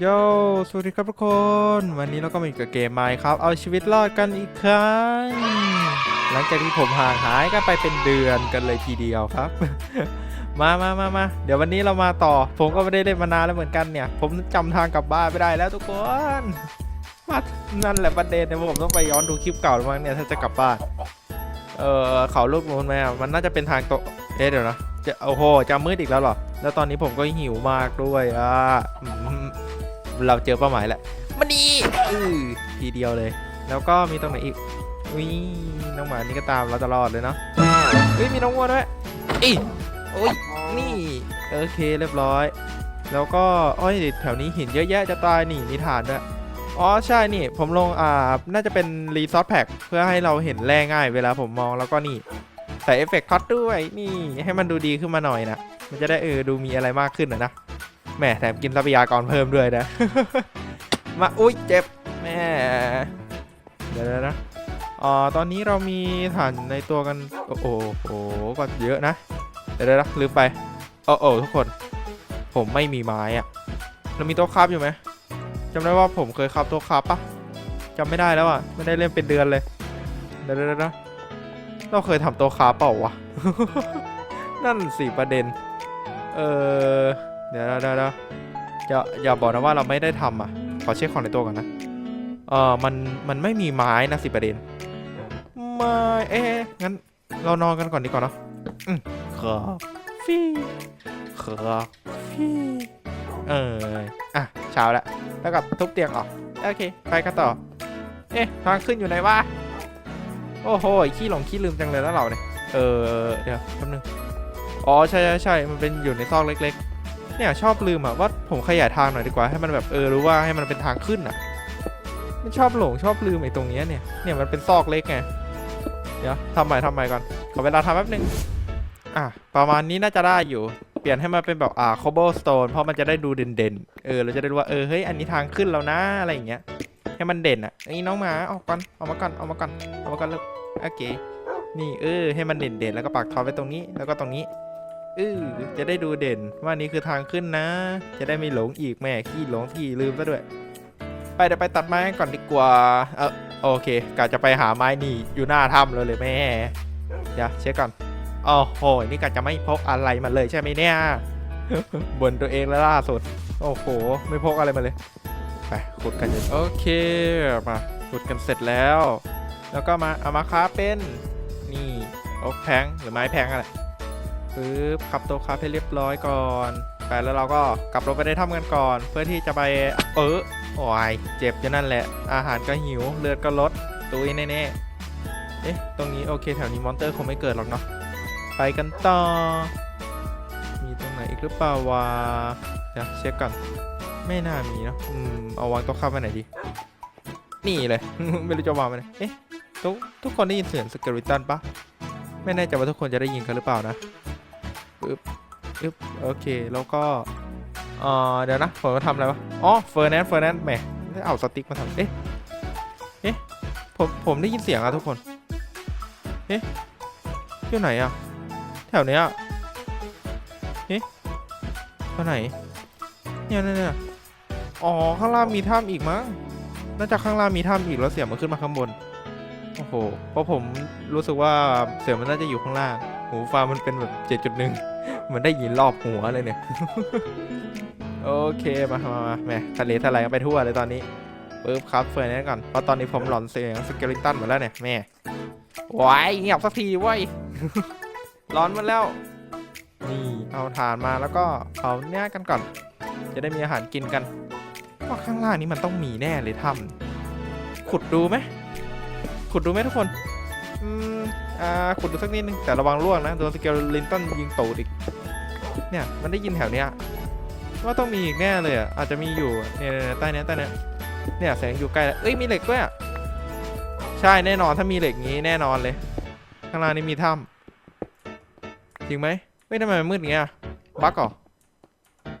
โยสวัสดีครับทุกคน วันนี้เราก็มาอยู่กับเกมไมค์ครับ เอาชีวิตรอดกันอีกครั้ง หลังจากที่ผมห่างหายกันไปเป็นเดือนกันเลยทีเดียวครับ มามามามาเดี๋ยววันนี้เรามาต่อ ผมก็ไม่ได้เล่นมานานแล้วเหมือนกันเนี่ย ผมจำทางกลับบ้านไม่ได้แล้วทุกคน มานั่นแหละประเด็นเนี่ยผมต้องไปย้อนดูคลิปเก่าแล้วมั้งเนี่ยถ้าจะกลับบ้าน เออเขาลูกมูลไหมอะมันน่าจะเป็นทางโตเอ๊ะเดี๋ยวนะจะโอ้โหจะมืดอีกแล้วเหรอ แล้วตอนนี้ผมก็หิวมากด้วยอะ เราเจอเป้าหมายแล้วมันดีอือทีเดียวเลย แล้วก็มีตรงไหนอีกอุ้ยน้องหมานี่ก็ตามเราตลอดเลยเนาะเฮ้ยมีน้องวัวด้วยอีโอ้ยนี่โอเคเรียบร้อย แล้วก็อ้อยแถวนี้หินเยอะแยะจะตายนี่มีฐานด้วยอ๋อใช่นี่ผมลงอ่าน่าจะเป็นรีซอสแพ็คเพื่อให้เราเห็นแร่ง่ายเวลาผมมองแล้วก็นี่ใส่เอฟเฟกต์ท็อตด้วยนี่ให้มันดูดีขึ้นมาหน่อยนะมันจะได้เออดูมีอะไรมากขึ้นนะนะ แหมแถมกินทรัพยากรเพิ่มด้วยนะ มาอุ้ยเจ็บแม่เดี๋ยวนะอ๋อตอนนี้เรามีฐานในตัวกัน โอ้โหก็เยอะนะ เดี๋ยวนะลืมไปโอ้โอ้ทุกคน ผมไม่มีไม้อะเรามีโต๊ะคราฟอยู่ไหมจำได้ว่าผมเคยขับตัวขับปะจำไม่ได้แล้วอะไม่ได้เล่นเป็นเดือนเลย เดี๋ยวนะเราเคยทำตัวขาเปล่าวะนั่นสิประเด็น เออ เดี๋ยวเดี๋ยวอย่าอย่าบอกนะว่าเราไม่ได้ทำอะ ขอเช็คของในตัวก่อนนะ เออมันมันไม่มีไม้นะสิประเด็นไม่เอ๊ะงั้นเรานอนกันก่อนดีกว่าเนาะอืมครับฟีครับฟีเอออะเช้าแล้วแล้วกับทุบเตียงออกโอเค ไปกันต่อ เอ๊ะทางขึ้นอยู่ไหนวะโอ้โหขี้หลงขี้ลืมจังเลยแล้วเราเนี่ยเออเดี๋ยวแป๊บนึงอ๋อใช่ใช่ใช่มันเป็นอยู่ในซอกเล็ก เนี่ยชอบลืมอะว่าผมขยายทางหน่อยดีกว่าให้มันแบบเออรู้ว่าให้มันเป็นทางขึ้นอะมันชอบหลงชอบลืมไอ้ตรงเนี้ยเนี่ยเนี่ยมันเป็นซอกเล็กไงเดี๋ยวทำใหม่ทำใหม่ก่อนขอเวลาทำแป๊บนึงอะประมาณนี้น่าจะได้อยู่เปลี่ยนให้มันเป็นแบบอ่า cobblestone เพราะมันจะได้ดูเด่นๆเออเราจะได้รู้ว่าเออเฮ้ยอันนี้ทางขึ้นแล้วนะอะไรอย่างเงี้ยให้มันเด่นอะไอ้น้องหมาออกก่อนออกมาก่อนออกมาก่อนออกมาก่อนลูกโอเคนี่เออให้มันเด่นๆแล้วก็ปักทอไว้ตรงนี้แล้วก็ตรงนี้ เออจะได้ดูเด่นว่านี่คือทางขึ้นนะ จะได้ไม่หลงอีกแม่ขี้หลงขี้ลืมซะด้วย ไปเดี๋ยวไปตัดไม้ก่อนดีกว่า เออโอเคกะจะไปหาไม้นี่อยู่หน้าถ้ำเลยเลยแม่ เดี๋ยวเช็คก่อนโอ้โหนี่กะจะไม่พกอะไรมาเลยใช่ไหมเนี่ยบ่นตัวเองแล้วล่าสุด โอ้โห ไม่พกอะไรมาเลย ไปขุดกันเลยโอเค มาขุดกันเสร็จแล้ว แล้วก็มาเอามาค้าเป็นนี่โอ๊กแพงหรือไม้แพงอะไร ปึ๊บขับต๊ะค้าให้เรียบร้อยก่อนไปแล้วเราก็กลับลงไปในถ้ำกันก่อน เพื่อที่จะไปเออโอ้ยเจ็บอยู่นั่นแหละ อาหารก็หิวเลือดก็ลดตุยแน่ๆเอ๊ะตรงนี้โอเคแถวนี้มอนเตอร์คงไม่เกิดหรอกเนาะไปกันต่อ มีตรงไหนอีกหรือเปล่าวะเดี๋ยวเช็คก่อนไม่น่ามีเนอะอืมเอาวางต๊ะข้ามไปไหนดีนี่เลย ไม่รู้จะวางไปไหนเอ๊ะทุกทุกคนได้ยินเสียงสเกลิตันปะไม่แน่ใจว่าทุกคนจะได้ยินกันหรือเปล่านะ ปึ๊บปึ๊บโอเค แล้วก็เออเดี๋ยวนะผมมาทำอะไรวะ อ๋อ เฟอร์แนนเฟอร์แนนแหมได้เอาสติ๊กมาทำเอ๊ะ เอ๊ะ ผม ผมได้ยินเสียงอะทุกคน เอ๊ะอยู่ไหนอะแถวเนี้ยเอ๊ะแถวไหน เนี่ยเนี่ยอ๋อ ข้างล่างมีถ้ำอีกมั้ง น่าจะข้างล่างมีถ้ำอีกแล้วเสียงมันขึ้นมาข้างบน โอ้โห เพราะผมรู้สึกว่าเสียงมันน่าจะอยู่ข้างล่าง หูฟ้ามันเป็นแบบเจ็ดจุดหนึ่ง มือนได้ยินรอบหัวเลยเนี่ย โอเคมามามาแหมทะเลทลายกันไปทั่วเลยตอนนี้ปึ๊บครับเฟิร์นนั่นก่อนเพราะตอนนี้ผมหลอนเสียงสเกลิตันหมดแล้วเนี่ยแม่วายเงียบสักทีว้ยร้อนมาแล้ว นี่เอาถ่านมาแล้วก็เผาเนี้ยกันก่อน จะได้มีอาหารกินกันว่าข้างล่างนี้มันต้องมีแน่เลยถ้ำขุดดูไหมขุดดูไหมทุกคนอืมอ่าขุดดูสักนิดนึงแต่ระวังล่วงนะโดนสเกลลินตันยิงตูดอีก เนี่ยมันได้ยินแถวเนี้ยว่าต้องมีอีกแน่เลยอะอาจจะมีอยู่เนี่ยใต้เนี้ยใต้เนี้ยเนี่ยแสงอยู่ใกล้แล้วเอ้ยมีเหล็กด้วยอะใช่แน่นอนถ้ามีเหล็กงี้แน่นอนเลยข้างล่างนี้มีถ้ำจริงไหมเฮ้ยทำไมมันมืดอย่างเงี้ยบั๊กเหรอ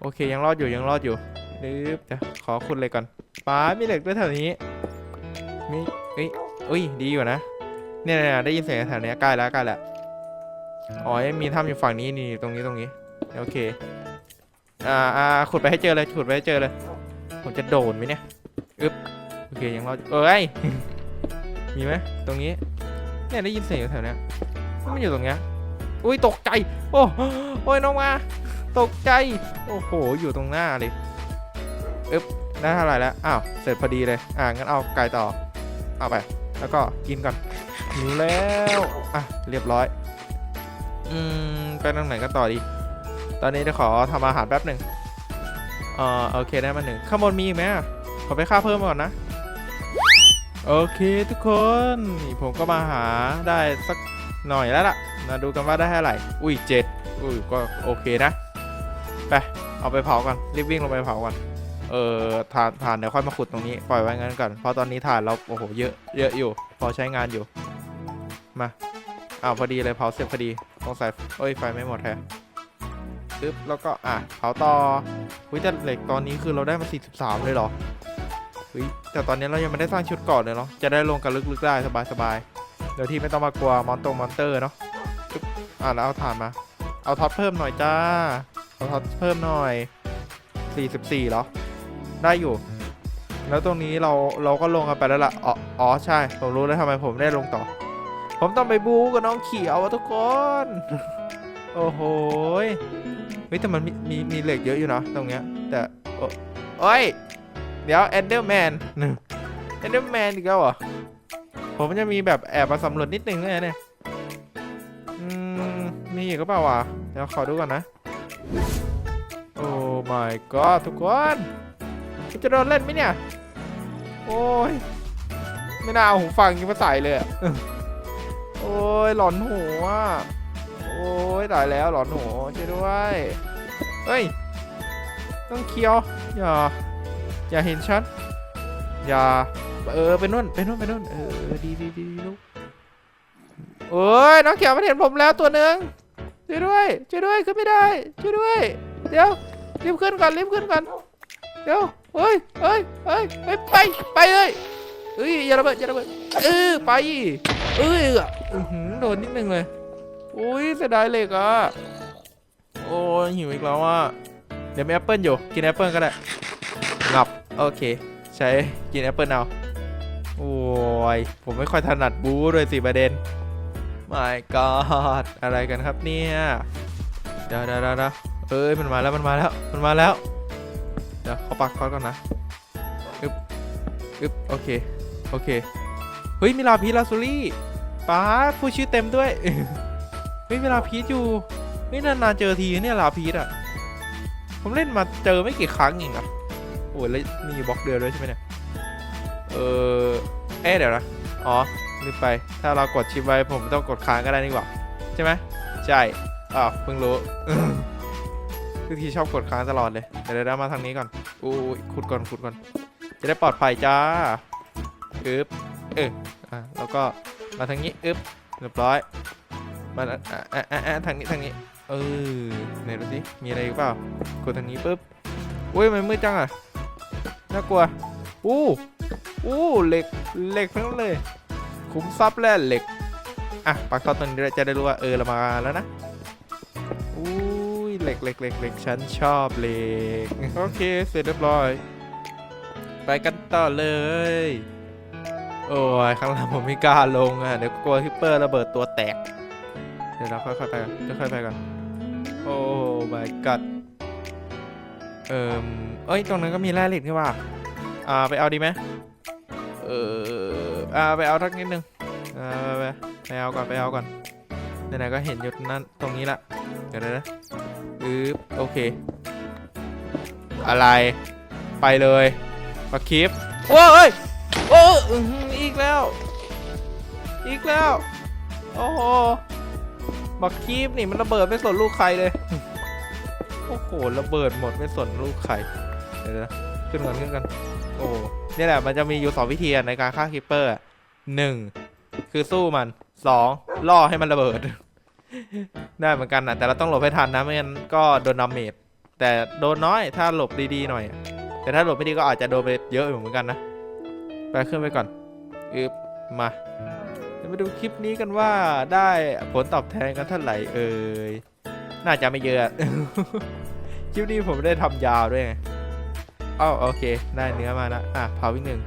โอเคยังรอดอยู่ยังรอดอยู่นึบจะขอคุณเลยก่อนป้ามีเหล็กด้วยแถวนี้มีเอ้ยอุ้ยดีอยู่นะเนี่ยได้ยินเสียงแถวเนี้ยใกล้แล้วใกล้แล้วอ๋อมีถ้ำอยู่ฝั่งนี้นี่ตรงนี้ตรงนี้ โอเค อ่าอ่าขุดไปให้เจอเลยขุดไปให้เจอเลย ผมจะโดนไหมเนี่ย อึ๊บ โอเค ยังรอดเอ้ย มีไหมตรงนี้ เนี่ยได้ยินเสียงอยู่แถวเนี้ยมันอยู่ตรงเนี้ย อุ้ยตกใจ โอ้โอ้ยน้องมา ตกใจ โอ้โห อยู่ตรงหน้าเลยอึ๊บได้เท่าไหร่แล้ว อ้าว เสร็จพอดีเลย อ่า งั้นเอาไก่ต่อ เอาไป แล้วก็กินก่อนหิวแล้ว อะ เรียบร้อย อืม ไปทางไหนกันต่อดี ตอนนี้เดี๋ยวขอทำอาหารแป๊บหนึ่งเอ่อโอเคได้มาหนึ่งข้างบนมีอีกไหมขอไปค่าเพิ่มก่อนนะ โอเคทุกคนนี่ผมก็มาหาได้สักหน่อยแล้วล่ะมาดูกันว่าได้เท่าไหร่อุ้ยเจ็ดอุ้ยก็โอเคนะไปเอาไปเผาก่อนรีบวิ่งลงไปเผาก่อนเออถ่านถ่านเดี๋ยวค่อยมาขุดตรงนี้ปล่อยไว้งั้นก่อนเพราะตอนนี้ถ่านเราโอ้โหเยอะเยอะอยู่ พอใช้งานอยู่มาอ้าวพอดีเลยเผาเสร็จพอดีต้องใส่เอ้ยไฟไม่หมดแฮะ ปึ๊บแล้วก็อะเผาต่ออุ้ยแต่เหล็กตอนนี้คือเราได้มา 43 เลยเหรออุ้ยแต่ตอนนี้เรายังไม่ได้สร้างชุดก่อนเลยเนาะจะได้ลงกันลึกๆได้สบายๆโดยที่ไม่ต้องมากลัวมอนตงมอนเตอร์เนาะปึ๊บอะแล้วเอาถ่านมา เอาท็อตเพิ่มหน่อยจ้าเอาท็อตเพิ่มหน่อย 44เหรอได้อยู่แล้วตรงนี้เราเราก็ลงกันไปแล้วล่ะอ๋อใช่ ผมรู้แล้วทำไมผมไม่ได้ลงต่อ ผมต้องไปบูกับน้องเขียวอะทุกคน โอ้โหย เฮ้ยแต่มันมีมีมีเหล็กเยอะอยู่นะตรงเนี้ย แต่โอ้ยเดี๋ยวเอนเดอร์แมนเอนเดอร์แมนอีกแล้วเหรอผมจะมีแบบแอบมาสำรวจนิดนึงเลยเนี่ยมีอีกก็เปล่าวะเดี๋ยวขอดูก่อนนะ โอ้ my god ทุกคนจะโดนเล่นไหมเนี่ย โอ้ย ไม่น่าเอาหูฟังยิงมาใส่เลย โอ้ย หลอนหัว ยตายแล้วหลอนหัวช่วยด้วยเฮ้ย ต้องเคียว อย่า อย่าเห็นฉัน อย่า เออไปนู่นไปนู่นไปนู่นเออดีดีดีลูกโอ้ยน้องเขียวมันเห็นผมแล้วตัวหนึ่งช่วยด้วยช่วยด้วยขึ้นไม่ได้ช่วยด้วย เดี๋ยวรีบขึ้นก่อนรีบขึ้นก่อนเดี๋ยวเฮ้ยเฮ้ยเฮ้ยเฮ้ยไปไปเลยเอ้ยอย่าระเบิดอย่าระเบิดเออไปเอ้ยอื้อหือโดนนิดนึงเลย อุ้ยเสียดายเหล็กอะ โอ้ยหิวอีกแล้วอะ เดี๋ยวมีแอปเปิลอยู่ กินแอปเปิลก็ได้งับ โอเค ใช้กินแอปเปิลเอา โอ้ย ผมไม่ค่อยถนัดบู๊ด้วยสิประเด็น my god อะไรกันครับเนี่ยเดี๋ยวเดี๋ยวเดี๋ยวเอ้ยมันมาแล้วมันมาแล้วมันมาแล้ว เดี๋ยวเขาปักคอร์สก่อนนะอึบอึบโอเคโอเคเฮ้ยมีลาพีลาซูรี่ป้าผู้ชื่อเต็มด้วย เฮ้ยมีลาพีชอยู่เฮ้ยนานๆเจอทีเนี่ยลาพีชอะ ผมเล่นมาเจอไม่กี่ครั้งเองอะโอ้ยแล้วมีบล็อกเดียวด้วยใช่ไหมเนี่ย เออเอ๊ะเดี๋ยวนะ อ๋อลืมไป ถ้าเรากดชิปไว้ผมต้องกดค้างก็ได้นี่หว่าใช่ไหมใช่ อ้าวเพิ่งรู้ทุกทีชอบกดค้างตลอดเลย เดี๋ยวเดี๋ยวมาทางนี้ก่อนอู้ขุดก่อนขุดก่อน จะได้ปลอดภัยจ้าอึ๊บเอออะแล้วก็มาทางนี้อึ๊บเรียบร้อย มาอะอะอะอะทางนี้ทางนี้ เออไหนดูสิมีอะไรอีกเปล่ากดทางนี้ปุ๊บอุ้ยมันมืดจังอะน่ากลัวอู้อู้เหล็กเหล็กทั้งเลย คุ้มทรัพย์แร่เหล็กอะปักทอดตรงนี้จะได้รู้ว่าเออเรามาแล้วนะอุ้ยเหล็กเหล็กเหล็กเหล็กฉันชอบเหล็กโอเคเสร็จเรียบร้อย ไปกันต่อเลยโอ้ยข้างหลังผมไม่กล้าลงอะเดี๋ยวกลัวฮิปเปอร์ระเบิดตัวแตก เดี๋ยวเราค่อยๆไปกันค่อยๆไปกันโอ้ my god เอ่มเอ้ย ตรงนั้นก็มีแร่เหล็กนี่ว่าอ่า ไปเอาดีไหมเอออ่า ไปเอาทักนิดนึงอ่าไปไปเอาก่อน ไปเอาก่อนไหนๆก็เห็นอยู่นั้นตรงนี้ละ เดี๋ยวนะอือโอเค อะไร ไปเลยมาคลิปโอ้ยโอ้ยอื้อหืออีกแล้ว อีกแล้ว โอ้โห บักคีบนี่มันระเบิดไม่สนลูกใครเลย โอ้โหระเบิดหมดไม่สนลูกใครเดี๋ยวนะขึ้นกันขึ้นกัน โอ้นี่แหละมันจะมีอยู่สองวิธีในการฆ่าคิปเปอร์หนึ่งคือสู้มันสองล่อให้มันระเบิด ได้เหมือนกันนะแต่เราต้องหลบให้ทันนะไม่งั้นก็โดนดาเมจแต่โดนน้อยถ้าหลบดีๆหน่อย แต่ถ้าหลบไม่ดีก็อาจจะโดนไปเยอะอยู่เหมือนกันนะไปขึ้นไปก่อนอึบมา ยวมาดูคลิปนี้กันว่าได้ผลตอบแทนกันเท่าไหร่เอ่ย น่าจะไม่เยอะ คลิปนี้ผมได้ทำยาวด้วยไงอ้าวโอเค ได้เนื้อมาแล้วอะเผาอีกหนึ่ง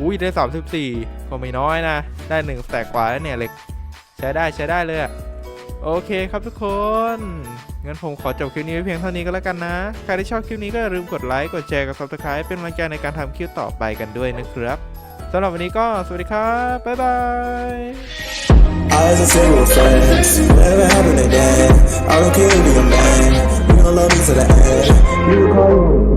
อุ้ยได้สามสิบสี่ก็ไม่น้อยนะ ได้หนึ่งแตกกว่าแล้วเนี่ยเหล็ก ใช้ได้ใช้ได้เลยอะโอเคครับทุกคน งั้นผมขอจบคลิปนี้ไว้เพียงเท่านี้ก็แล้วกันนะ ใครที่ชอบคลิปนี้ก็อย่าลืมกดไลค์ กดแชร์ กด subscribe เป็นกำลังใจในการทำคลิปต่อไปกันด้วยนะครับ สำหรับวันนี้ก็สวัสดีครับ บ๊ายบาย Eyes and say we're friends. Whatever happened again? I don't care if you're a man. You gon' love me to the end. You call me.